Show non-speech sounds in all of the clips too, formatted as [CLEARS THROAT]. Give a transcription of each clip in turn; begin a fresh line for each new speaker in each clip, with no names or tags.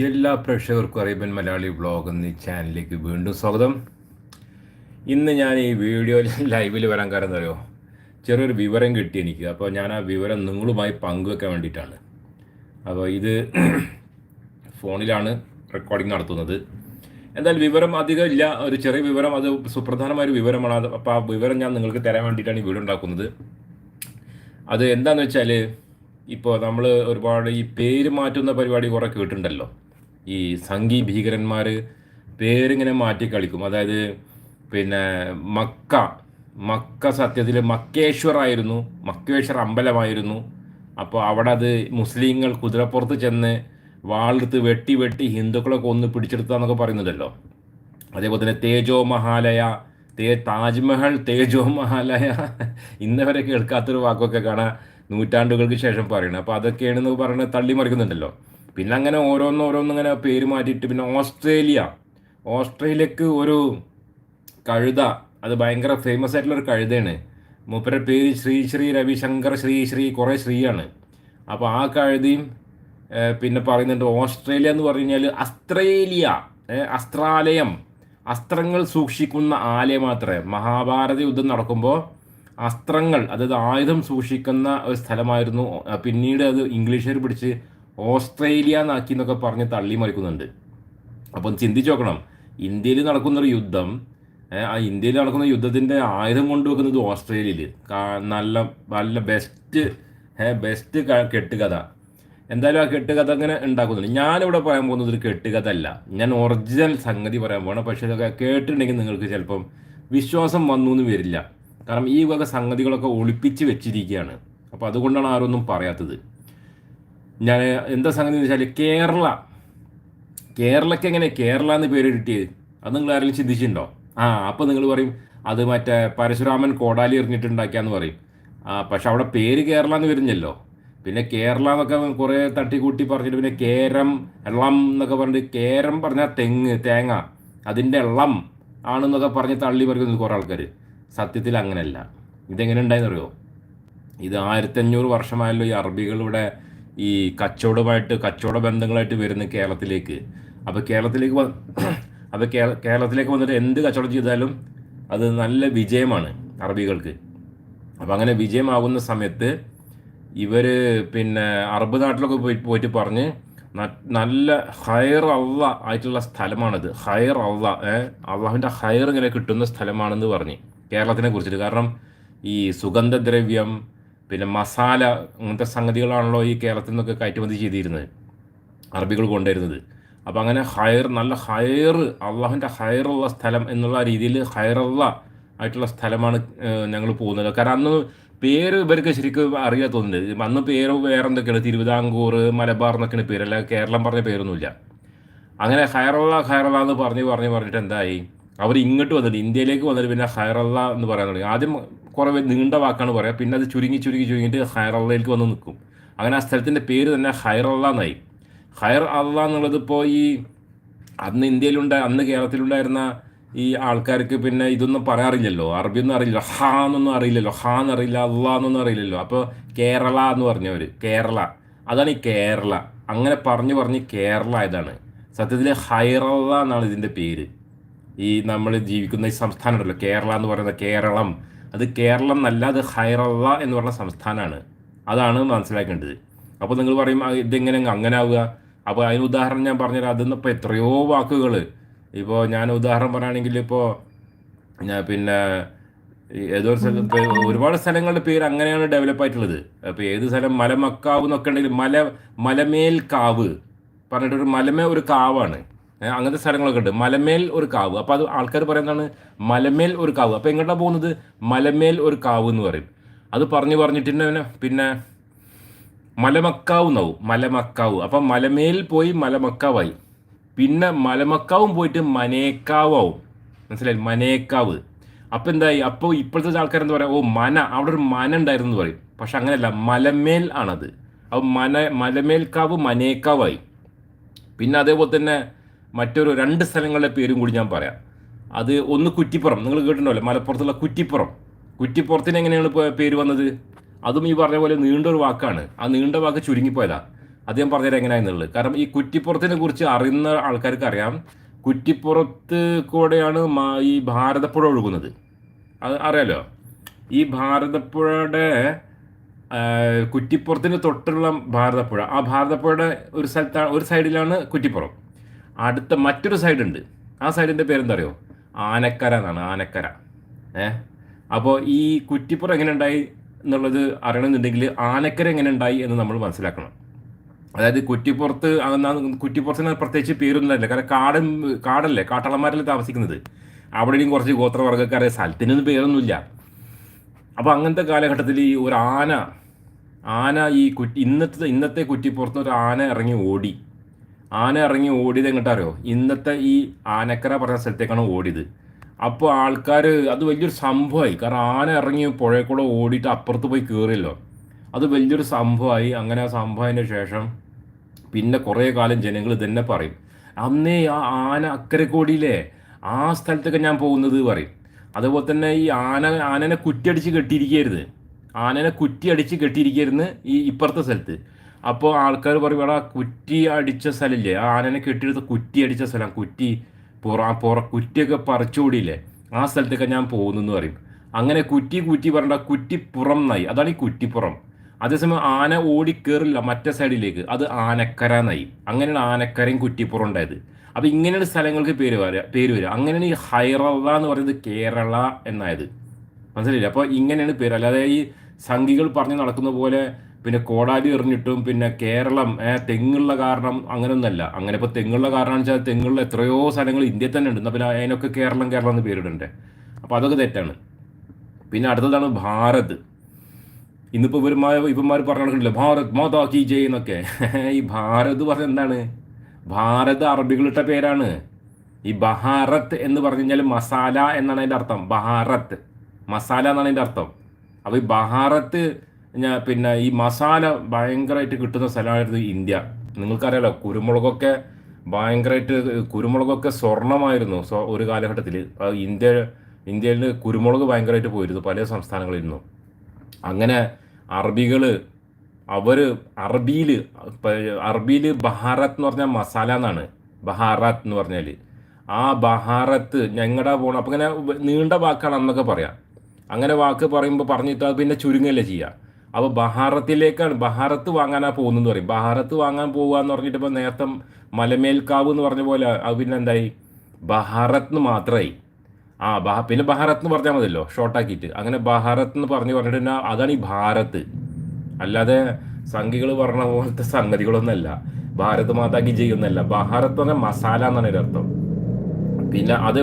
എല്ലാ പ്രേക്ഷകർക്കും Arabian Malayali vlog എന്ന ചാനലിലേക്ക് വീണ്ടും സ്വാഗതം. ഇന്ന് ഞാൻ ഈ വീഡിയോ [LAUGHS] ലൈവിൽ വരാൻ കാരണം എന്താ ചെറിയൊരു വിവരം കിട്ടി എനിക്ക്. അപ്പോൾ ഞാൻ ആ വിവരം നിങ്ങളുമായി പങ്കുവെക്കാൻ വേണ്ടിയിട്ടാണ്. അപ്പോൾ ഇത് [CLEARS THROAT] ഫോണിലാണ് റെക്കോർഡിംഗ് നടത്തുന്നത്. എന്തായാലും വിവരം അധികം ഇല്ല. ഒരു ചെറിയ വിവരം അത് സുപ്രധാനമായ ഒരു വിവരമാണ്. അപ്പോൾ ആ വിവരം ഞാൻ നിങ്ങൾക്ക് തരാൻ വേണ്ടിയിട്ടാണ് ഈ വീഡിയോ ഉണ്ടാക്കുന്നത്. അത് എന്താണെന്ന് വെച്ചാൽ ഇപ്പോൾ നമ്മൾ ഒരുപാട് ഈ പേര് മാറ്റുന്ന പരിപാടി കുറേ കേട്ടിട്ടുണ്ടല്ലോ. ഈ സംഘി ഭീകരന്മാർ പേരിങ്ങനെ മാറ്റി കളിക്കും. അതായത് പിന്നെ മക്ക മക്ക സത്യത്തിൽ മക്കേശ്വർ ആയിരുന്നു മക്കേശ്വർ അമ്പലമായിരുന്നു. അപ്പോൾ അവിടെ അത് മുസ്ലിങ്ങൾ കുതിരപ്പുറത്ത് ചെന്ന് വാളെടുത്ത് വെട്ടി വെട്ടി ഹിന്ദുക്കളെ കൊന്ന് പിടിച്ചെടുത്താന്നൊക്കെ പറയുന്നുണ്ടല്ലോ. അതേപോലെ തന്നെ തേജോ മഹാലയ തേ താജ്മഹൽ തേജോ മഹാലയ ഇന്നവരെ കേൾക്കാത്തൊരു വാക്കൊക്കെ കാണാൻ നൂറ്റാണ്ടുകൾക്ക് ശേഷം പറയുന്നത് അപ്പോൾ അതൊക്കെയാണെന്ന് പറയുന്നത് തള്ളി മറിക്കുന്നുണ്ടല്ലോ. പിന്നെ അങ്ങനെ ഓരോന്ന് ഓരോന്ന് ഇങ്ങനെ പേര് മാറ്റിയിട്ട് പിന്നെ ഓസ്ട്രേലിയ. ഓസ്ട്രേലിയക്ക് ഒരു കഴുത. അത് ഭയങ്കര ഫേമസ് ആയിട്ടുള്ള ഒരു കഴുതയാണ്. മൂപ്പരുടെ പേര് ശ്രീ ശ്രീ രവിശങ്കർ ശ്രീ ശ്രീ കുറേ ശ്രീയാണ്. അപ്പോൾ ആ കഴുതയും പിന്നെ പറയുന്നുണ്ട് ഓസ്ട്രേലിയ എന്ന് പറഞ്ഞു കഴിഞ്ഞാൽ അസ്ത്രേലിയ അസ്ത്രാലയം. അസ്ത്രങ്ങൾ സൂക്ഷിക്കുന്ന ആലയം മാത്രമേ മഹാഭാരത യുദ്ധം നടക്കുമ്പോൾ അസ്ത്രങ്ങൾ അതായത് ആയുധം സൂക്ഷിക്കുന്ന ഒരു സ്ഥലമായിരുന്നു. പിന്നീട് അത് ഇംഗ്ലീഷുകാർ പിടിച്ച് ഓസ്ട്രേലിയ എന്നാക്കി എന്നൊക്കെ പറഞ്ഞ് തള്ളി മറിക്കുന്നുണ്ട് അപ്പം ചിന്തിച്ചു നോക്കണം. ഇന്ത്യയിൽ നടക്കുന്നൊരു യുദ്ധം ആ ഇന്ത്യയിൽ നടക്കുന്ന യുദ്ധത്തിന്റെ ആയുധം കൊണ്ടുവെക്കുന്നത് ഓസ്ട്രേലിയയിൽ നല്ല നല്ല ബെസ്റ്റ് ബെസ്റ്റ് കെട്ടുകഥ. എന്തായാലും ആ കെട്ടുകഥ അങ്ങനെ ഉണ്ടാക്കുന്നുണ്ട്. ഞാനിവിടെ പറയാൻ പോകുന്നത് ഒരു കെട്ടുകഥ അല്ല ഞാൻ ഒറിജിനൽ സംഗതി പറയാൻ പോകണം പക്ഷേ കേട്ടിട്ടുണ്ടെങ്കിൽ നിങ്ങൾക്ക് ചിലപ്പം വിശ്വാസം വന്നു എന്ന് വരില്ല. കാരണം ഈ വക സംഗതികളൊക്കെ ഒളിപ്പിച്ച് വെച്ചിരിക്കുകയാണ്. അപ്പോൾ അതുകൊണ്ടാണ് ആരൊന്നും പറയാത്തത്. ഞാൻ എന്താ സംഗതി എന്ന് വെച്ചാൽ കേരള. കേരളക്ക് എങ്ങനെ കേരള എന്ന് പേര് കിട്ടിയത്? അത് നിങ്ങൾ ആരെങ്കിലും ചിന്തിച്ചിട്ടുണ്ടോ? ആ അപ്പോൾ നിങ്ങൾ പറയും അത് മറ്റേ പരശുരാമൻ കോടാലി എറിഞ്ഞിട്ടുണ്ടാക്കിയാന്ന് പറയും. ആ പക്ഷെ അവിടെ പേര് കേരള എന്ന് വരുന്നല്ലോ പിന്നെ കേരള എന്നൊക്കെ കുറേ തട്ടിക്കൂട്ടി പറഞ്ഞിട്ട് പിന്നെ കേരം എള്ളം എന്നൊക്കെ പറഞ്ഞിട്ട് കേരം പറഞ്ഞാൽ തെങ്ങ് തേങ്ങ. അതിന്റെ എള്ളം ആണെന്നൊക്കെ പറഞ്ഞ് തള്ളി പറയുന്നത് കുറേ ആൾക്കാർ സത്യത്തിൽ അങ്ങനെയല്ല. ഇതെങ്ങനെ ഉണ്ടായെന്നറിയോ? ഇത് ആയിരത്തഞ്ഞൂറ് വർഷമായല്ലോ ഈ അറബികളുടെ ഈ കച്ചവടമായിട്ട് കച്ചവട ബന്ധങ്ങളായിട്ട് വരുന്ന കേരളത്തിലേക്ക്. അപ്പോൾ കേരളത്തിലേക്ക് [CLEARS THROAT] അപ്പോൾ കേരളത്തിലേക്ക് വന്നിട്ട് എന്ത് കച്ചവടം ചെയ്താലും അത് നല്ല വിജയമാണ് അറബികൾക്ക്. അപ്പോൾ അങ്ങനെ വിജയമാകുന്ന സമയത്ത് ഇവർ പിന്നെ അറബ് നാട്ടിലൊക്കെ പോയി പോയിട്ട് പറഞ്ഞ് നല്ല ഹയർ അള്ള ആയിട്ടുള്ള സ്ഥലമാണത്. ഹയർ അള്ള ഏഹ് അള്ളാഹുവിന്റെ ഹയർ ഇങ്ങനെ കിട്ടുന്ന സ്ഥലമാണെന്ന് പറഞ്ഞ്. കേരളത്തിനെ കുറിച്ചിട്ട്. കാരണം ഈ സുഗന്ധദ്രവ്യം പിന്നെ മസാല അങ്ങനത്തെ സംഗതികളാണല്ലോ ഈ കേരളത്തിൽ നിന്നൊക്കെ കയറ്റുമതി ചെയ്തിരുന്നത് അറബികൾ കൊണ്ടുവരുന്നത്. അപ്പോൾ അങ്ങനെ ഹയർ നല്ല ഹയർ അള്ളാഹുവിന്റെ ഹയറുള്ള സ്ഥലം എന്നുള്ള രീതിയിൽ ഹയറുള്ള ആയിട്ടുള്ള സ്ഥലമാണ് ഞങ്ങൾ പോകുന്നത്. കാരണം അന്ന് പേര് ഇവർക്ക് ശരിക്കും അറിയാൻ അന്ന് പേര് വേറെ എന്തൊക്കെയാണ്? തിരുവിതാംകൂർ മലബാർ എന്നൊക്കെയാണ് പേര്. അല്ല കേരളം പറഞ്ഞ പേരൊന്നുമില്ല. അങ്ങനെ ഹയറുള്ള ഹയറുള്ള എന്ന് പറഞ്ഞ് പറഞ്ഞ് പറഞ്ഞിട്ട് എന്തായി? അവർ ഇങ്ങോട്ട് വന്നിട്ട് ഇന്ത്യയിലേക്ക് വന്നിട്ട് പിന്നെ ഹൈറല്ല എന്ന് പറയാൻ തുടങ്ങി. ആദ്യം കുറേ നീണ്ട വാക്കാണ് പറയുക പിന്നെ അത് ചുരുങ്ങി ചുരുങ്ങി ചുരുങ്ങിയിട്ട് ഹൈറല്ലയിലേക്ക് വന്ന് നിൽക്കും. അങ്ങനെ ആ സ്ഥലത്തിന്റെ പേര് തന്നെ ഹൈറല്ല എന്നായി. ഹൈർ അള്ള എന്നുള്ളത് ഇപ്പോൾ ഈ അന്ന് ഇന്ത്യയിലുണ്ട അന്ന് കേരളത്തിലുണ്ടായിരുന്ന ഈ ആൾക്കാർക്ക് പിന്നെ ഇതൊന്നും പറയാറില്ലല്ലോ. അറബി ഒന്നും അറിയില്ല. ഹാ എന്നൊന്നും അറിയില്ലല്ലോ. ഹാ എന്നറിയില്ല അള്ളാ എന്നൊന്നും അറിയില്ലല്ലോ. അപ്പോൾ കേരള എന്ന് പറഞ്ഞവർ കേരള. അതാണ് ഈ കേരള. അങ്ങനെ പറഞ്ഞു പറഞ്ഞ് കേരള ആയതാണ്. സത്യത്തിൽ ഹൈറള്ള എന്നാണ് ഇതിന്റെ പേര്. ഈ നമ്മൾ ജീവിക്കുന്ന ഈ സംസ്ഥാനം ഉണ്ടല്ലോ കേരള എന്ന് പറയുന്ന കേരളം. അത് കേരളം എന്നല്ല അത് ഹൈറള്ള എന്ന് പറഞ്ഞ സംസ്ഥാനമാണ്. അതാണ് മനസ്സിലാക്കേണ്ടത്. അപ്പോൾ നിങ്ങൾ പറയും "ആ, ഇതെങ്ങനെ അങ്ങനെ ആവുക അപ്പോൾ അതിന് ഉദാഹരണം ഞാൻ പറഞ്ഞുതരാം. അതിന്ന് ഇപ്പോൾ എത്രയോ വാക്കുകൾ ഇപ്പോൾ ഞാൻ ഉദാഹരണം പറയുകയാണെങ്കിൽ ഇപ്പോൾ ഞാൻ പിന്നെ ഏതോ ഒരു സ്ഥലം ഒരുപാട് സ്ഥലങ്ങളുടെ പേര് അങ്ങനെയാണ് ഡെവലപ്പ് ആയിട്ടുള്ളത്. അപ്പോൾ ഏത് സ്ഥലം? മലമക്കാവ് എന്നൊക്കെ ഉണ്ടെങ്കിൽ മല മലമേൽ കാവ് പറഞ്ഞിട്ടൊരു മലമേ ഒരു കാവാണ്. അങ്ങനത്തെ സ്ഥലങ്ങളൊക്കെ ഉണ്ട്. മലമേൽ ഒരു കാവ്. അപ്പോൾ അത് ആൾക്കാർ പറയുന്നതാണ് മലമേൽ ഒരു കാവ്. അപ്പോൾ എങ്ങോട്ടാണ് പോകുന്നത്? മലമേൽ ഒരു കാവ് എന്ന് പറയും. അത് പറഞ്ഞു പറഞ്ഞിട്ട് പിന്നെ മലമക്കാവ് എന്നാവും. മലമക്കാവ്. അപ്പം മലമേൽ പോയി മലമക്കാവായി. പിന്നെ മലമക്കാവും പോയിട്ട് മനേക്കാവാവും. മനസ്സിലായി? മനേക്കാവ്. അപ്പം എന്തായി? അപ്പോൾ ഇപ്പോഴത്തെ ആൾക്കാർ എന്താ പറയുക ഓ മന. അവിടെ ഒരു മന ഉണ്ടായിരുന്നു എന്ന് പറയും. പക്ഷെ അങ്ങനെയല്ല. മലമേൽ ആണത്. അപ്പം മന മലമേൽക്കാവ് മനേക്കാവായി. പിന്നെ അതേപോലെ തന്നെ മറ്റൊരു രണ്ട് സ്ഥലങ്ങളുടെ പേരും കൂടി ഞാൻ പറയാം. അത് ഒന്ന് കുറ്റിപ്പുറം. നിങ്ങൾ കേട്ടിട്ടുണ്ടല്ലോ മലപ്പുറത്തുള്ള കുറ്റിപ്പുറം. കുറ്റിപ്പുറത്തിന് എങ്ങനെയാണ് പേര് വന്നത്? അതും ഈ പറഞ്ഞ പോലെ നീണ്ടൊരു വാക്കാണ്. ആ നീണ്ട വാക്ക് ചുരുങ്ങിപ്പോയതാ. അത് ഞാൻ പറഞ്ഞുതരാം എങ്ങനെയാണെന്നുള്ളത് കാരണം ഈ കുറ്റിപ്പുറത്തിനെ കുറിച്ച് അറിയുന്ന ആൾക്കാർക്ക് അറിയാം. കുറ്റിപ്പുറത്ത് കൂടെയാണ് ഈ ഭാരതപ്പുഴ ഒഴുകുന്നത്. അത് അറിയാലോ? ഈ ഭാരതപ്പുഴയുടെ കുറ്റിപ്പുറത്തിന് തൊട്ടുള്ള ഭാരതപ്പുഴ. ആ ഭാരതപ്പുഴയുടെ ഒരു സ്ഥലത്താണ് ഒരു സൈഡിലാണ് കുറ്റിപ്പുറം. അടുത്ത മറ്റൊരു സൈഡ് ഉണ്ട് ആ സൈഡിന്റെ പേരെന്താ അറിയോ ആനക്കര എന്നാണ് ആനക്കര. ഏ? അപ്പോൾ ഈ കുറ്റിപ്പുറം എങ്ങനെ ഉണ്ടായി എന്നുള്ളത് അറിയണമെന്നുണ്ടെങ്കിൽ ആനക്കര എങ്ങനെ ഉണ്ടായി എന്ന് നമ്മൾ മനസ്സിലാക്കണം. അതായത് കുറ്റിപ്പുറത്ത് കുറ്റിപ്പുറത്തിന് പ്രത്യേകിച്ച് പേരൊന്നുമില്ല. കാരണം കാട് കാടല്ലേ കാട്ടളന്മാരല്ലേ താമസിക്കുന്നത്. അവിടെയും കുറച്ച് ഗോത്രവർഗക്കാരെ സ്ഥലത്തിനൊന്നും പേരൊന്നുമില്ല. അപ്പോൾ അങ്ങനത്തെ കാലഘട്ടത്തിൽ ഈ ഒരു ആന ആന ഈ കുറ്റി ഇന്നത്തെ ഇന്നത്തെ കുറ്റിപ്പുറത്ത് ഒരു ആന ഇറങ്ങി ഓടി. ആന ഇറങ്ങി ഓടിയത് എങ്ങോട്ടറിയോ ഇന്നത്തെ ഈ ആനക്കര പറഞ്ഞ സ്ഥലത്തേക്കാണ് ഓടിയത്. അപ്പോൾ ആൾക്കാർ അത് വലിയൊരു സംഭവമായി. കാരണം ആന ഇറങ്ങി പുഴയിൽ ഓടിയിട്ട് അപ്പുറത്ത് പോയി കയറിയല്ലോ അത് വലിയൊരു സംഭവമായി. അങ്ങനെ ആ സംഭവത്തിന് ശേഷം പിന്നെ കുറേ കാലം ജനങ്ങൾ ഇതന്നെ പറയും. അന്നേ ആ ആന അക്കരെ കോടിയില്ലേ ആ സ്ഥലത്തൊക്കെ ഞാൻ പോകുന്നത് പറയും. അതുപോലെ തന്നെ ഈ ആന ആനനെ കുറ്റിയടിച്ച് കെട്ടിയിരിക്കരുത്. ആനനെ കുറ്റിയടിച്ച് കെട്ടിയിരിക്കരുന്ന് ഈ ഇപ്പുറത്തെ സ്ഥലത്ത്. അപ്പോൾ ആൾക്കാർ പറയും എടാ കുറ്റി അടിച്ച സ്ഥലമില്ലേ? ആ ആനനെ കെട്ടിയെടുത്ത് കുറ്റി അടിച്ച സ്ഥലം കുറ്റി പുറ പുറ കുറ്റിയൊക്കെ പറിച്ചുകൂടിയില്ലേ ആ സ്ഥലത്തൊക്കെ ഞാൻ പോകുന്നു എന്ന് പറയും. അങ്ങനെ കുറ്റി കുറ്റി പറഞ്ഞ കുറ്റിപ്പുറം നായി. അതാണ് ഈ കുറ്റിപ്പുറം അതേസമയം ആന ഓടിക്കേറില്ല മറ്റേ സൈഡിലേക്ക്. അത് ആനക്കര നായി. അങ്ങനെയാണ് ആനക്കരയും കുറ്റിപ്പുറം ഉണ്ടായത്. അപ്പോൾ ഇങ്ങനെയുള്ള സ്ഥലങ്ങൾക്ക് പേര് വരിക പേര് വരിക. അങ്ങനെയാണ് ഈ ഹൈറള എന്ന് പറയുന്നത് കേരള എന്നായത്. മനസ്സിലായില്ലേ? അപ്പോൾ ഇങ്ങനെയാണ് പേര്. അല്ലാതെ ഈ സംഘികൾ പറഞ്ഞു നടക്കുന്ന പോലെ പിന്നെ കോടാലി എറിഞ്ഞിട്ടും പിന്നെ കേരളം തെങ്ങുള്ള കാരണം അങ്ങനെയൊന്നല്ല അങ്ങനെ ഇപ്പോൾ തെങ്ങുള്ള കാരണം വെച്ചാൽ തെങ്ങുള്ള എത്രയോ സ്ഥലങ്ങൾ ഇന്ത്യയിൽ തന്നെ ഉണ്ട്. എന്നാൽ പിന്നെ അതിനൊക്കെ കേരളം കേരളം എന്ന് പേരിടണ്ടേ? അപ്പോൾ അതൊക്കെ തെറ്റാണ്. പിന്നെ അടുത്തതാണ് ഭാരത്. ഇന്നിപ്പോൾ ഇവർമാർ ഇവന്മാർ പറഞ്ഞു ഭാരത് മാതാ കി ജയ് എന്നൊക്കെ. ഈ ഭാരത് പറഞ്ഞ എന്താണ്? ഭാരത് അറബികളിട്ട പേരാണ്. ഈ ബഹാറത്ത് എന്ന് പറഞ്ഞു കഴിഞ്ഞാൽ മസാല എന്നാണ് അതിന്റെ അർത്ഥം. ബഹാറത്ത്. മസാല എന്നാണ് അതിന്റെ അർത്ഥം. അപ്പോൾ ഈ ബഹാറത്ത് ഞാൻ പിന്നെ ഈ മസാല ഭയങ്കരമായിട്ട് കിട്ടുന്ന സ്ഥലമായിരുന്നു ഇന്ത്യ. നിങ്ങൾക്കറിയാലോ കുരുമുളകൊക്കെ ഭയങ്കരമായിട്ട് കുരുമുളകൊക്കെ സ്വർണമായിരുന്നു സോ ഒരു കാലഘട്ടത്തിൽ ഇന്ത്യ ഇന്ത്യയിൽ കുരുമുളക് ഭയങ്കരമായിട്ട് പോയിരുന്നു പല സംസ്ഥാനങ്ങളിരുന്നു അങ്ങനെ അറബികൾ അവർ അറബിയിൽ അറബിയിൽ ബഹാറത്ത് എന്ന് പറഞ്ഞാൽ മസാല എന്നാണ്. ബഹാറത്ത് എന്ന് പറഞ്ഞാൽ ആ ബഹാറത്ത് ഞങ്ങളുടെ പോണം അപ്പം ഇങ്ങനെ നീണ്ട വാക്കാണ് അന്നൊക്കെ പറയാം. അങ്ങനെ വാക്ക് പറയുമ്പോൾ പറഞ്ഞിട്ട് അത് പിന്നെ ചുരുങ്ങല്ലേ ചെയ്യുക അപ്പോൾ ബഹാറത്തിലേക്കാണ് ബഹാറത്ത് വാങ്ങാനാ പോകുന്നെന്ന് പറയും. ബഹാറത്ത് വാങ്ങാൻ പോകുക എന്ന് പറഞ്ഞിട്ട് ഇപ്പോൾ നേരത്തെ മലമേൽക്കാവ് എന്ന് പറഞ്ഞ പോലെ അത് പിന്നെ എന്തായി? ബഹാറത്ത് മാത്രമായി ആ ബഹ പിന്നെ ബഹാറത്ത് എന്ന് പറഞ്ഞാൽ മതിയല്ലോ ഷോർട്ടാക്കിയിട്ട്. അങ്ങനെ ബഹാറത്ത് എന്ന് പറഞ്ഞു പറഞ്ഞിട്ട് അതാണ് ഈ ഭാരത്. അല്ലാതെ സംഘികൾ പറഞ്ഞ പോലത്തെ സംഗതികളൊന്നുമല്ല ഭാരത് മാതാക്കി ചെയ്യുന്നല്ല ബഹാറത്ത് പറഞ്ഞാൽ മസാല എന്നാണ് ഒരു അർത്ഥം. പിന്നെ അത്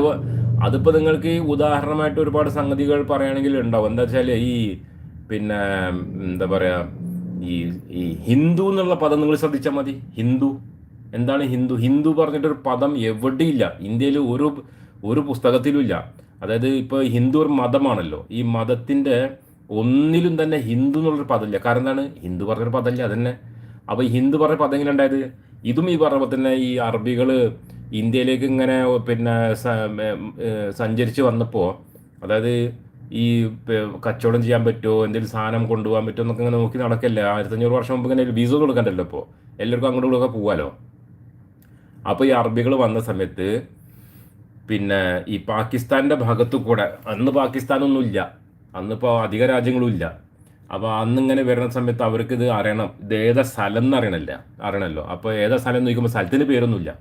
അതിപ്പോൾ നിങ്ങൾക്ക് ഉദാഹരണമായിട്ട് ഒരുപാട് സംഗതികൾ പറയുകയാണെങ്കിൽ ഉണ്ടാവും എന്താ വെച്ചാൽ ഈ പിന്നെ എന്താ പറയുക ഈ ഈ ഹിന്ദു എന്നുള്ള പദം നിങ്ങൾ ശ്രദ്ധിച്ചാൽ മതി. ഹിന്ദു. എന്താണ് ഹിന്ദു? ഹിന്ദു പറഞ്ഞിട്ടൊരു പദം എവിടെയില്ല. ഇന്ത്യയിൽ ഒരു ഒരു പുസ്തകത്തിലും ഇല്ല അതായത് ഇപ്പോൾ ഹിന്ദു ഒരു മതമാണല്ലോ. ഈ മതത്തിന്റെ ഒന്നിലും തന്നെ ഹിന്ദു എന്നുള്ളൊരു പദമില്ല. കാരണം എന്താണ്? ഹിന്ദു പറഞ്ഞൊരു പദമില്ല. അതന്നെ. അപ്പോൾ ഹിന്ദു പറഞ്ഞ പദം എങ്ങനെ ഉണ്ടായത്? ഇതും ഈ പറഞ്ഞ തന്നെ ഈ അറബികൾ ഇന്ത്യയിലേക്ക് ഇങ്ങനെ പിന്നെ സഞ്ചരിച്ച് വന്നപ്പോൾ അതായത് ഈ കച്ചവടം ചെയ്യാൻ പറ്റുമോ എന്തെങ്കിലും സാധനം കൊണ്ടുപോകാൻ പറ്റുമോ എന്നൊക്കെ ഇങ്ങനെ നോക്കി നടക്കല്ലേ? ആയിരത്തഞ്ഞൂറ് വർഷം മുമ്പ് ഇങ്ങനെ വിസ കൊടുക്കണ്ടല്ലോ ഇപ്പോൾ എല്ലാവർക്കും അങ്ങോട്ടും ഇങ്ങോട്ടൊക്കെ പോവാലോ? അപ്പോൾ ഈ അറബികൾ വന്ന സമയത്ത് പിന്നെ ഈ പാകിസ്ഥാന്റെ ഭാഗത്തു കൂടെ അന്ന് പാകിസ്ഥാനൊന്നും ഇല്ല. അന്നിപ്പോൾ അധിക രാജ്യങ്ങളും ഇല്ല. അപ്പോൾ അന്നിങ്ങനെ വരുന്ന സമയത്ത് അവർക്ക് ഇത് അറിയണം. ഇത് ഏതാ സ്ഥലം എന്ന് അറിയണല്ല. അറിയണമല്ലോ അപ്പോൾ ഏതാ സ്ഥലം എന്ന് ചോദിക്കുമ്പോൾ സ്ഥലത്തിന് പേരൊന്നുമില്ല.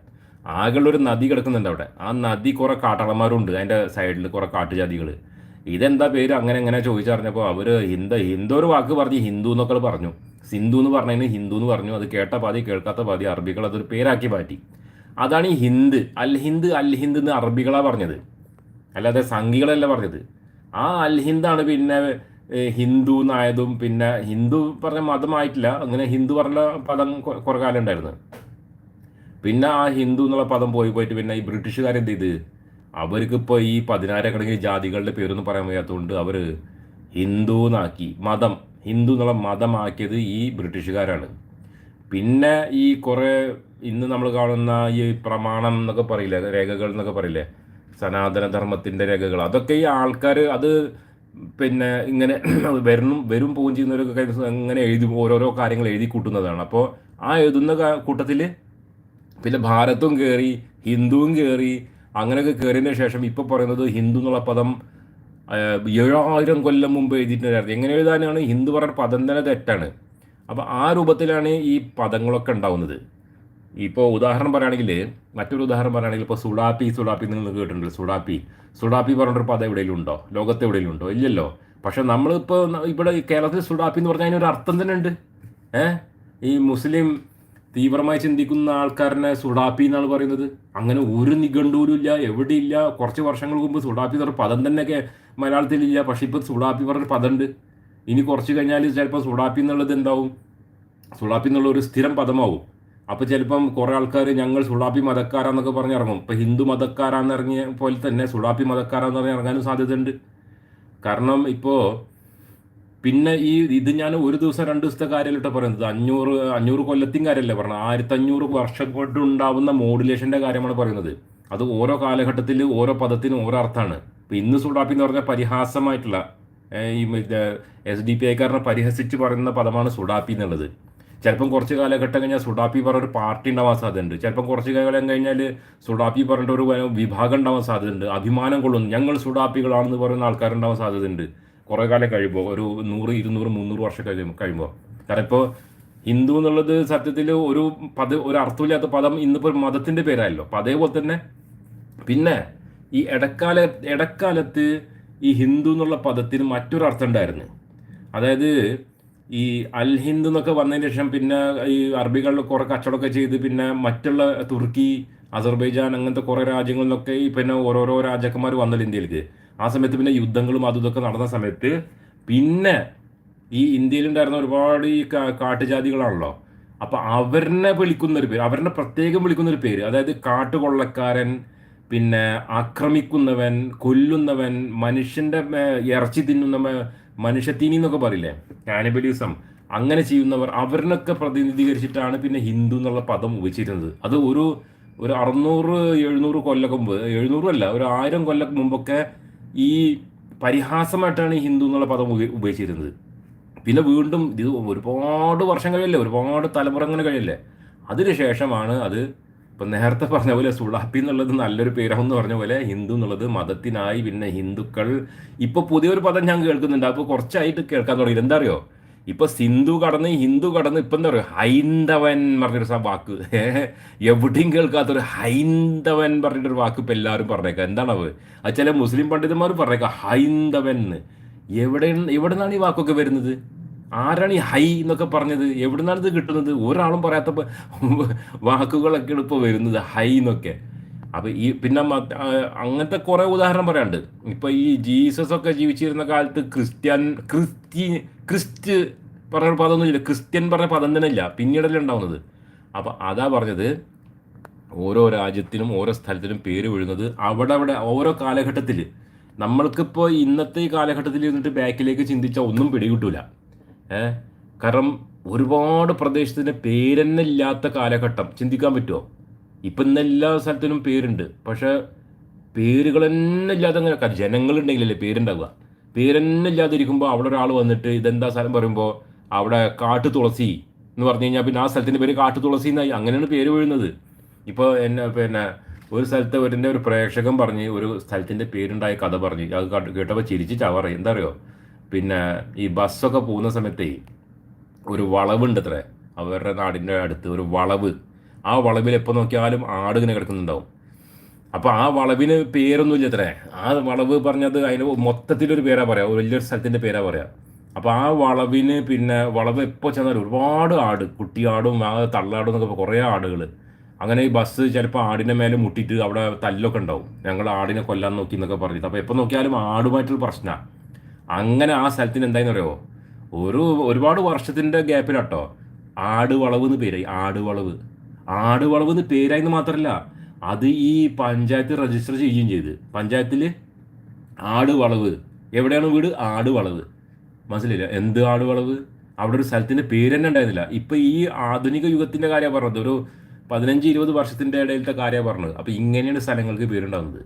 ആകെയുള്ളൊരു നദി കിടക്കുന്നുണ്ട് അവിടെ. ആ നദി കുറേ കാട്ടാളന്മാരുണ്ട്. അതിന്റെ സൈഡിൽ കുറേ കാട്ടുജാതികൾ ഇതെന്താ പേര്? അങ്ങനെ എങ്ങനെ ചോദിച്ചറിഞ്ഞപ്പോൾ അവർ ഹിന്ദ ഹിന്ദു ഒരു വാക്ക് പറഞ്ഞ് ഹിന്ദു എന്നൊക്കെ പറഞ്ഞു. സിന്ധു എന്ന് പറഞ്ഞതിന് ഹിന്ദു എന്ന് പറഞ്ഞു. അത് കേട്ട പാതി കേൾക്കാത്ത പാതി അറബികൾ അതൊരു പേരാക്കി മാറ്റി. അതാണ് ഈ ഹിന്ദ് അൽ ഹിന്ദ് അൽ ഹിന്ദ് എന്ന് അറബികളാണ് പറഞ്ഞത്. അല്ലാതെ സംഘികളല്ല പറഞ്ഞത്. ആ അൽ ഹിന്ദാണ് പിന്നെ ഹിന്ദു എന്നായതും പിന്നെ ഹിന്ദു പറഞ്ഞ മതമായിട്ടില്ല. അങ്ങനെ ഹിന്ദു പറഞ്ഞ പദം കുറേ കാലം ഉണ്ടായിരുന്നു. പിന്നെ ആ ഹിന്ദു എന്നുള്ള പദം പോയി പോയിട്ട് പിന്നെ ഈ ബ്രിട്ടീഷുകാർ എന്ത് ചെയ്ത്? അവർക്ക് ഇപ്പോൾ ഈ പതിനായിരക്കണക്കിന് ജാതികളുടെ പേരൊന്നും പറയാൻ വയ്യാത്തതുകൊണ്ട് അവർ ഹിന്ദു എന്നാക്കി മതം ഹിന്ദു എന്നുള്ള മതമാക്കിയത് ഈ ബ്രിട്ടീഷുകാരാണ്. പിന്നെ ഈ കുറേ ഇന്ന് നമ്മൾ കാണുന്ന ഈ പ്രമാണം എന്നൊക്കെ പറയില്ലേ രേഖകൾ എന്നൊക്കെ പറയില്ലേ സനാതനധർമ്മത്തിന്റെ രേഖകൾ അതൊക്കെ ഈ ആൾക്കാർ അത് പിന്നെ ഇങ്ങനെ [CLEARS THROAT] വരും വരും പോവും ചെയ്യുന്നവരൊക്കെ ഇങ്ങനെ എഴുതി ഓരോരോ കാര്യങ്ങൾ എഴുതി കൂട്ടുന്നതാണ്. അപ്പോൾ ആ എഴുതുന്ന കൂട്ടത്തിൽ പിന്നെ ഭാരതവും കയറി ഹിന്ദുവും കയറി അങ്ങനെയൊക്കെ കയറിയതിന് ശേഷം ഇപ്പോൾ പറയുന്നത് ഹിന്ദു എന്നുള്ള പദം ഏഴായിരം കൊല്ലം മുമ്പ് എഴുതിയിട്ടുണ്ടായിരുന്നു. എങ്ങനെ എഴുതാനാണ്? ഹിന്ദു പറഞ്ഞ പദം തന്നെ തെറ്റാണ്. അപ്പോൾ ആ രൂപത്തിലാണ് ഈ പദങ്ങളൊക്കെ ഉണ്ടാവുന്നത്. ഇപ്പോൾ ഉദാഹരണം പറയുകയാണെങ്കിൽ മറ്റൊരു ഉദാഹരണം പറയുകയാണെങ്കിൽ ഇപ്പോൾ സുഡാപ്പി സുഡാപ്പി നിങ്ങൾ കേട്ടിട്ടുണ്ട്. സുഡാപ്പി. സുഡാപ്പി പറഞ്ഞൊരു പദം എവിടെയെങ്കിലും ഉണ്ടോ ലോകത്ത് എവിടെയെങ്കിലും ഉണ്ടോ ഇല്ലല്ലോ. പക്ഷെ നമ്മളിപ്പോൾ ഇവിടെ കേരളത്തിൽ സുഡാപ്പി എന്ന് പറഞ്ഞാൽ അതിനൊരു അർത്ഥം തന്നെ ഉണ്ട്. ഏഹ് ഈ മുസ്ലിം തീവ്രമായി ചിന്തിക്കുന്ന ആൾക്കാരനെ സുഡാപ്പി എന്നാണ് പറയുന്നത്. അങ്ങനെ ഒരു നിഘണ്ടൂരും ഇല്ല എവിടെയില്ല. കുറച്ച് വർഷങ്ങൾക്ക് മുമ്പ് സുഡാപ്പി എന്ന് പറഞ്ഞ പദം തന്നെയൊക്കെ മലയാളത്തിലില്ല. പക്ഷെ ഇപ്പോൾ സുഡാപ്പി പറഞ്ഞൊരു പദമുണ്ട്. ഇനി കുറച്ച് കഴിഞ്ഞാൽ ചിലപ്പോൾ സുഡാപ്പി എന്നുള്ളത് എന്താവും? സുഡാപ്പി എന്നുള്ള ഒരു സ്ഥിരം പദമാവും. അപ്പോൾ ചിലപ്പം കുറേ ആൾക്കാർ ഞങ്ങൾ സുഡാപ്പി മതക്കാരാന്നൊക്കെ പറഞ്ഞ് ഇറങ്ങും ഇപ്പം ഹിന്ദു മതക്കാരാന്ന് ഇറങ്ങിയ പോലെ തന്നെ സുഡാപ്പി മതക്കാരാന്ന് പറഞ്ഞ് ഇറങ്ങാനും സാധ്യതയുണ്ട്. കാരണം ഇപ്പോൾ പിന്നെ ഈ ഇത് ഞാൻ ഒരു ദിവസം രണ്ട് ദിവസത്തെ കാര്യമല്ല പറയുന്നത്. അഞ്ഞൂറ് അഞ്ഞൂറ് കൊല്ലത്തിൻ കാര്യമല്ലേ പറഞ്ഞത്? ആയിരത്തി അഞ്ഞൂറ് വർഷം കൊണ്ട് ഉണ്ടാവുന്ന മോഡുലേഷന്റെ കാര്യമാണ് പറയുന്നത്. അത് ഓരോ കാലഘട്ടത്തിൽ ഓരോ പദത്തിനും ഓരോ അർത്ഥമാണ്. ഇപ്പം ഇന്ന് സുഡാപ്പി എന്ന് പറഞ്ഞാൽ പരിഹാസമായിട്ടുള്ള ഈ എസ് ഡി പി ഐക്കാരനെ പരിഹസിച്ച് പറയുന്ന പദമാണ് സുഡാപ്പി എന്നുള്ളത്. ചിലപ്പം കുറച്ച് കാലഘട്ടം കഴിഞ്ഞാൽ സുഡാപ്പി പറഞ്ഞൊരു പാർട്ടി ഉണ്ടാവാൻ സാധ്യതയുണ്ട്. ചിലപ്പം കുറച്ച് കാലം കഴിഞ്ഞാൽ സുഡാപ്പി പറഞ്ഞിട്ട് ഒരു വിഭാഗം ഉണ്ടാവാൻ സാധ്യതയുണ്ട്. അഭിമാനം കൊള്ളുന്നു. ഞങ്ങൾ സുഡാപ്പികളാണെന്ന് പറയുന്ന ആൾക്കാരുണ്ടാവാൻ സാധ്യതയുണ്ട്. കുറേ കാലം കഴിയുമ്പോൾ ഒരു നൂറ് ഇരുന്നൂറ് മുന്നൂറ് വർഷം കഴിയുമ്പോൾ കഴിയുമ്പോൾ കാരണം ഇപ്പോൾ ഹിന്ദു എന്നുള്ളത് സത്യത്തിൽ ഒരു പദ ഒരു അർത്ഥമില്ലാത്ത പദം ഇന്നിപ്പോൾ മതത്തിന്റെ പേരായല്ലോ. അപ്പം അതേപോലെ തന്നെ പിന്നെ ഈ ഇടക്കാല ഇടക്കാലത്ത് ഈ ഹിന്ദു എന്നുള്ള പദത്തിന് മറ്റൊരു അർത്ഥം ഉണ്ടായിരുന്നു. അതായത് ഈ അൽ ഹിന്ദു എന്നൊക്കെ വന്നതിന് ശേഷം പിന്നെ ഈ അറബികളിൽ കുറെ കച്ചവടമൊക്കെ ചെയ്ത് പിന്നെ മറ്റുള്ള തുർക്കി അസർബൈജാൻ അങ്ങനത്തെ കുറേ രാജ്യങ്ങളിലൊക്കെ ഈ പിന്നെ ഓരോരോ രാജാക്കന്മാർ വന്നല്ലോ ഇന്ത്യയിലേക്ക്. ആ സമയത്ത് പിന്നെ യുദ്ധങ്ങളും അതും ഇതൊക്കെ നടന്ന സമയത്ത് പിന്നെ ഈ ഇന്ത്യയിലുണ്ടായിരുന്ന ഒരുപാട് ഈ കാട്ടുജാതികളാണല്ലോ. അവരെ വിളിക്കുന്ന ഒരു പേര് അവരെ പ്രത്യേകം വിളിക്കുന്നൊരു പേര് അതായത് കാട്ടുകൊള്ളക്കാരൻ പിന്നെ ആക്രമിക്കുന്നവൻ കൊല്ലുന്നവൻ മനുഷ്യന്റെ ഇറച്ചി തിന്നുന്ന മനുഷ്യത്തിനി എന്നൊക്കെ പറയില്ലേ? കാനിബലിസം. അങ്ങനെ ചെയ്യുന്നവർ അവരിനൊക്കെ പ്രതിനിധീകരിച്ചിട്ടാണ് പിന്നെ ഹിന്ദു എന്നുള്ള പദം ഉപയോഗിച്ചിരുന്നത്. അത് ഒരു ഒരു അറുന്നൂറ് എഴുന്നൂറ് കൊല്ലം മുമ്പ് എഴുന്നൂറും അല്ല ഒരു ആയിരം കൊല്ലം മുമ്പൊക്കെ ഈ പരിഹാസമായിട്ടാണ് ഈ ഹിന്ദു എന്നുള്ള പദം ഉപയോഗിച്ചിരുന്നത്. പിന്നെ വീണ്ടും ഇത് ഒരുപാട് വർഷം കഴിയല്ലേ? ഒരുപാട് തലമുറ അങ്ങനെ കഴിയല്ലേ? അതിനുശേഷമാണ് അത് ഇപ്പം നേരത്തെ പറഞ്ഞ പോലെ സുളാപ്പി എന്നുള്ളത് നല്ലൊരു പേരാണെന്ന് പറഞ്ഞ പോലെ ഹിന്ദു എന്നുള്ളത് മതത്തിനായി പിന്നെ ഹിന്ദുക്കൾ ഇപ്പോൾ പുതിയൊരു പദം ഞാൻ കേൾക്കുന്നുണ്ട്. അപ്പോൾ കുറച്ചായിട്ട് കേൾക്കാൻ തുടങ്ങി. എന്താ അറിയോ? ഇപ്പൊ സിന്ധു കടന്ന് ഹിന്ദു കടന്ന് ഇപ്പൊ എന്താ പറയുക? ഹൈന്ദവൻ പറഞ്ഞൊരു വാക്ക്. [LAUGHS] എവിടെയും കേൾക്കാത്തൊരു ഹൈന്ദവൻ പറഞ്ഞിട്ടൊരു വാക്ക് ഇപ്പൊ എല്ലാവരും പറഞ്ഞേക്കാം. എന്താണത് അത്? ചില മുസ്ലിം പണ്ഡിതന്മാർ പറഞ്ഞേക്കാം ഹൈന്ദവൻ എവിടെ എവിടെ നിന്നാണ് ഈ വാക്കൊക്കെ വരുന്നത്? ആരാണ് ഈ ഹൈ എന്നൊക്കെ പറഞ്ഞത്? എവിടെ നിന്നാണ് ഇത് കിട്ടുന്നത്? ഒരാളും പറയാത്ത [LAUGHS] വാക്കുകളൊക്കെയാണ് ഇപ്പോൾ വരുന്നത് ഹൈ എന്നൊക്കെ. അപ്പോൾ ഈ പിന്നെ അങ്ങനത്തെ കുറേ ഉദാഹരണം പറയാണ്ട് ഇപ്പോൾ ഈ ജീസസ് ഒക്കെ ജീവിച്ചിരുന്ന കാലത്ത് ക്രിസ്ത്യൻ ക്രിസ്തി ക്രിസ്റ്റ് പറഞ്ഞ പദമൊന്നുമില്ല ക്രിസ്ത്യൻ പറഞ്ഞ പദം തന്നെ ഇല്ല. പിന്നീടല്ലേ ഉണ്ടാവുന്നത്. അപ്പോൾ അതാ പറഞ്ഞത് ഓരോ രാജ്യത്തിനും ഓരോ സ്ഥലത്തിനും പേര് വീഴുന്നത് അവിടെ അവിടെ ഓരോ കാലഘട്ടത്തിൽ നമ്മൾക്കിപ്പോൾ ഇന്നത്തെ ഈ കാലഘട്ടത്തിൽ ഇരുന്നിട്ട് ബാക്കിലേക്ക് ചിന്തിച്ചാൽ ഒന്നും പിടികിട്ടൂല. കാരണം ഒരുപാട് പ്രദേശത്തിന്റെ പേരെന്നെ ഇല്ലാത്ത കാലഘട്ടം. ചിന്തിക്കാൻ പറ്റുമോ ഇപ്പം ഇന്ന് എല്ലാ സ്ഥലത്തിനും പേരുണ്ട്. പക്ഷേ പേരുകൾ തന്നെ ഇല്ലാതെ അങ്ങനെ ജനങ്ങളുണ്ടെങ്കിലല്ലേ പേരുണ്ടാവുക. പേരെന്നെ ഇല്ലാതിരിക്കുമ്പോൾ അവിടെ ഒരാൾ വന്നിട്ട് ഇതെന്താ സ്ഥലം പറയുമ്പോൾ അവിടെ കാട്ടു തുളസി എന്ന് പറഞ്ഞു കഴിഞ്ഞാൽ പിന്നെ ആ സ്ഥലത്തിന്റെ പേര് കാട്ടു തുളസി എന്നായി. അങ്ങനെയാണ് പേര് വീഴുന്നത്. ഇപ്പോൾ എന്നെ പിന്നെ ഒരു സ്ഥലത്ത് ഒരു ഒരു പ്രേക്ഷകൻ പറഞ്ഞ് ഒരു സ്ഥലത്തിന്റെ പേരുണ്ടായ കഥ പറഞ്ഞു അത് കേട്ടപ്പോൾ ചിരിച്ച് ചവറി. എന്താ അറിയോ പിന്നെ ഈ ബസ്സൊക്കെ പോകുന്ന സമയത്തേ ഒരു വളവുണ്ട് അത്ര അവരുടെ നാടിന്റെ അടുത്ത് ഒരു വളവ്. ആ വളവിൽ എപ്പോൾ നോക്കിയാലും ആട് കിടക്കുന്നുണ്ടാവും. അപ്പോൾ ആ വളവിന് പേരൊന്നുമില്ല അത്രേ. ആ വളവ് പറഞ്ഞത് അതിന് മൊത്തത്തിലൊരു പേരാ പറയാം. വലിയൊരു സ്ഥലത്തിന്റെ പേരാ പറയാം. അപ്പോൾ ആ വളവിന് പിന്നെ വളവ് എപ്പോൾ ചെന്നാലും ഒരുപാട് ആട് കുട്ടിയാടും ആ തള്ളാടും എന്നൊക്കെ കുറേ ആടുകൾ അങ്ങനെ ഈ ബസ് ചിലപ്പോൾ ആടിനെ മേലെ മുട്ടിയിട്ട് അവിടെ തല്ലൊക്കെ ഉണ്ടാവും. ഞങ്ങൾ ആടിനെ കൊല്ലാൻ നോക്കി എന്നൊക്കെ പറഞ്ഞിട്ട്. അപ്പോൾ എപ്പോൾ നോക്കിയാലും ആടുമായിട്ടുള്ള പ്രശ്നമാണ് അങ്ങനെ ആ സ്ഥലത്തിന് എന്തായെന്ന് അറിയോ? ഒരു ഒരുപാട് വർഷത്തിന്റെ ഗ്യാപ്പിലാട്ടോ ആട് വളവ് എന്ന് പേരായി ആട് വളവ്. ആട് വളവ് എന്ന് പേരായെന്ന് മാത്രമല്ല അത് ഈ പഞ്ചായത്ത് രജിസ്റ്റർ ചെയ്യുകയും ചെയ്ത്. പഞ്ചായത്തിൽ ആട് വളവ് എവിടെയാണ് വീട്? ആട് വളവ് മനസ്സിലില്ല എന്ത് ആട് വളവ് അവിടെ ഒരു സ്ഥലത്തിന്റെ പേര് തന്നെ ഉണ്ടായിരുന്നില്ല. ഇപ്പം ഈ ആധുനിക യുഗത്തിന്റെ കാര്യമാണ് പറഞ്ഞത്. ഒരു പതിനഞ്ച് ഇരുപത് വർഷത്തിന്റെ ഇടയിലത്തെ കാര്യമാണ് പറഞ്ഞത്. അപ്പോൾ ഇങ്ങനെയാണ് സ്ഥലങ്ങൾക്ക് പേരുണ്ടാകുന്നത്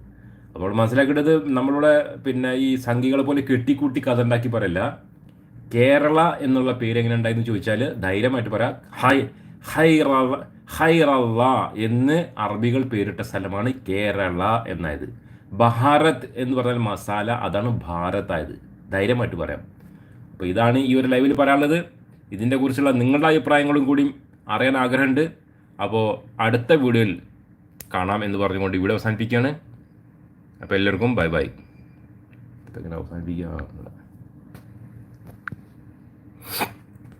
അപ്പോൾ മനസ്സിലാക്കേണ്ടത് നമ്മളിവിടെ പിന്നെ ഈ സംഖ്യകളെ പോലെ കെട്ടിക്കൂട്ടി കഥ ഉണ്ടാക്കി പറയല്ല. കേരള എന്നുള്ള പേര് എങ്ങനെ ഉണ്ടായെന്ന് ചോദിച്ചാൽ ധൈര്യമായിട്ട് പറയാം. ഹൈ ഹൈറ ഹൈറല്ല എന്ന് അറബികൾ പേരിട്ട സ്ഥലമാണ് കേരള എന്നായത്. ഭാരത് എന്ന് പറഞ്ഞാൽ മസാല അതാണ് ഭാരത് ആയത് ധൈര്യമായിട്ട് പറയാം. അപ്പോൾ ഇതാണ് ഈ ഒരു ലൈവിൽ പറയാനുള്ളത്. ഇതിന്റെ കുറിച്ചുള്ള നിങ്ങളുടെ അഭിപ്രായങ്ങളും കൂടി അറിയാൻ ആഗ്രഹമുണ്ട്. അപ്പോൾ അടുത്ത വീഡിയോയിൽ കാണാം എന്ന് പറഞ്ഞുകൊണ്ട് ഇവിടെ അവസാനിപ്പിക്കുകയാണ്. അപ്പോൾ എല്ലാവർക്കും ബൈ ബൈ. അവസാനിപ്പിക്കുക.